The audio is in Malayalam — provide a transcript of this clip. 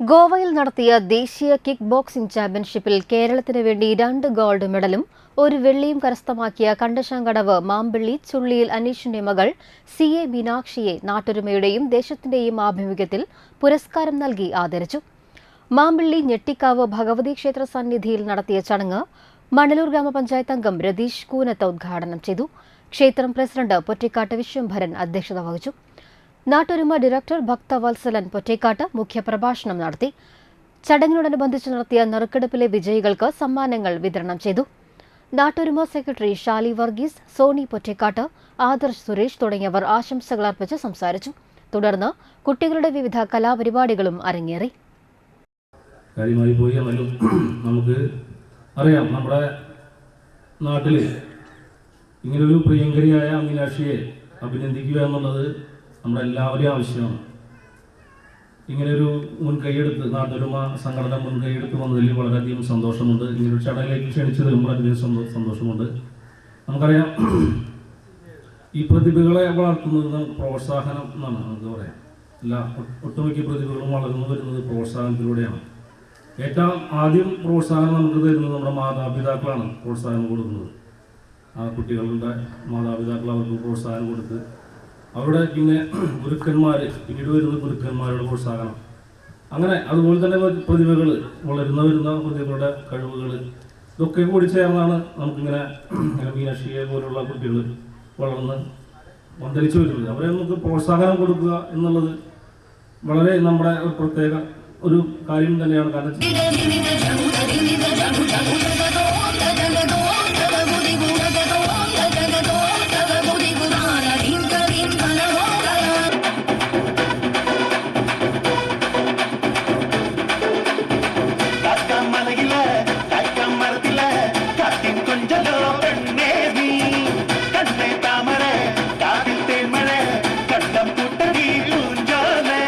ഗോവയിൽ നടത്തിയ ദേശീയ കിക്ക് ബോക്സിംഗ് ചാമ്പ്യൻഷിപ്പിൽ കേരളത്തിന് വേണ്ടി രണ്ട് ഗോൾഡ് മെഡലും ഒരു വെള്ളിയും കരസ്ഥമാക്കിയ കണ്ടശാങ്കടവ് മാമ്പിള്ളി ചുള്ളിയിൽ അനീഷിന്റെ മകൾ സി എ മീനാക്ഷിയെ നാട്ടൊരുമയുടെയും ദേശത്തിന്റെയും ആഭിമുഖ്യത്തിൽ പുരസ്കാരം നൽകി ആദരിച്ചു. മാമ്പിള്ളി ഞെട്ടിക്കാവ് ഭഗവതി ക്ഷേത്ര സന്നിധിയിൽ നടത്തിയ ചടങ്ങ് മണലൂർ ഗ്രാമപഞ്ചായത്ത് അംഗം രതീഷ് കൂനത്ത് ഉദ്ഘാടനം ചെയ്തു. ക്ഷേത്രം പ്രസിഡന്റ് പൊറ്റിക്കാട്ട് വിശ്വംഭരൻ അധ്യക്ഷത വഹിച്ചു. നാട്ടൊരുമ ഡയറക്ടർ ഭക്തവത്സലൻ പൊറ്റേക്കാട്ട് മുഖ്യപ്രഭാഷണം നടത്തി. ചടങ്ങിനോടനുബന്ധിച്ച് നടത്തിയ നറുക്കെടുപ്പിലെ വിജയികൾക്ക് സമ്മാനങ്ങൾ വിതരണം ചെയ്തു. നാട്ടൊരുമ സെക്രട്ടറി ഷാലി വർഗീസ് സോണി പൊറ്റേക്കാട്ട് ആദർശ് സുരേഷ് തുടങ്ങിയവർ ആശംസകൾ അർപ്പിച്ച് സംസാരിച്ചു. തുടർന്ന് കുട്ടികളുടെ വിവിധ കലാപരിപാടികളും അരങ്ങേറി. കാര്യമായി പോയി നമുക്ക് അറിയാം നമ്മുടെ നാട്ടിൽ ഇങ്ങനൊരു പ്രിയങ്കരിയായ മീനാക്ഷിയെ അഭിനന്ദിക്കുക എന്നുള്ളത് നമ്മുടെ എല്ലാവരുടെയും ആവശ്യമാണ് ഇങ്ങനൊരു മുൻകൈയെടുത്ത് നാട്ടൊരുമ സംഘടന മുൻകൈയെടുത്ത് വന്നതിൽ വളരെയധികം സന്തോഷമുണ്ട്. ഇങ്ങനൊരു ചടങ്ങിലേക്ക് ക്ഷണിച്ചത് വളരെയധികം സന്തോ- സന്തോഷമുണ്ട്. നമുക്കറിയാം ഈ പ്രതിഭകളെ വളർത്തുന്നത് പ്രോത്സാഹനം എന്നാണ് നമുക്ക് പറയാം. എല്ലാ ഒട്ടുമിക്ക പ്രതിഭകളും വളർന്നു വരുന്നത് പ്രോത്സാഹനത്തിലൂടെയാണ്. ഏറ്റവും ആദ്യം പ്രോത്സാഹനം നമുക്ക് തരുന്നത് നമ്മുടെ മാതാപിതാക്കളാണ് പ്രോത്സാഹനം കൊടുക്കുന്നത്. ആ കുട്ടികളുടെ മാതാപിതാക്കൾ അവർക്ക് പ്രോത്സാഹനം കൊടുത്ത് അവരുടെ പിന്നെ ഗുരുക്കന്മാർ പിന്നീട് വരുന്ന ഗുരുക്കന്മാരുടെ പ്രോത്സാഹനം. അങ്ങനെ അതുപോലെ തന്നെ പ്രതിഭകൾ വളരുന്ന വരുന്ന പ്രതിഭകളുടെ കഴിവുകൾ ഇതൊക്കെ കൂടി ചേർന്നാണ് നമുക്കിങ്ങനെ മീനാക്ഷിയെ പോലുള്ള കുട്ടികൾ വളർന്ന് പന്തലിച്ചു വരുന്നത്. അവരെ നമുക്ക് പ്രോത്സാഹനം കൊടുക്കുക എന്നുള്ളത് വളരെ നമ്മുടെ ഒരു പ്രത്യേക ഒരു കാര്യം തന്നെയാണ്. കാരണം